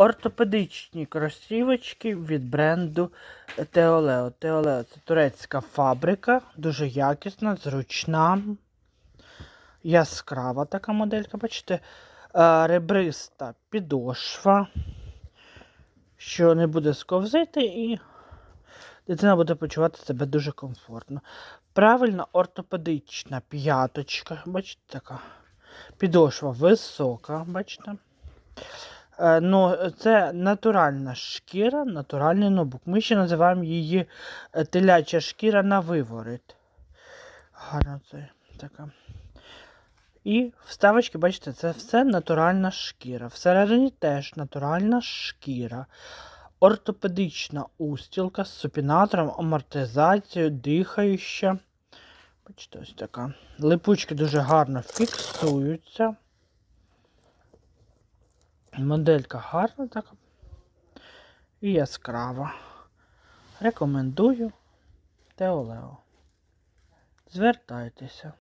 Ортопедичні кросівочки від бренду Теолео. Теолео це турецька фабрика, дуже якісна, зручна, яскрава така моделька, бачите, ребриста підошва, що не буде сковзити і дитина буде почувати себе дуже комфортно. Правильно ортопедична п'яточка, бачите, така. Підошва висока, бачите. Ну, це натуральна шкіра, натуральний нобук. Ми ще називаємо її е, теляча шкіра на виворіт. Гарно це така. І вставочки, бачите, це все натуральна шкіра. Всередині теж натуральна шкіра. Ортопедична устілка з супінатором, амортизацією, дихаюча. Бачите, ось така. Липучки дуже гарно фіксуються. Моделька гарна така. І яскрава. Рекомендую Теолео. Звертайтеся.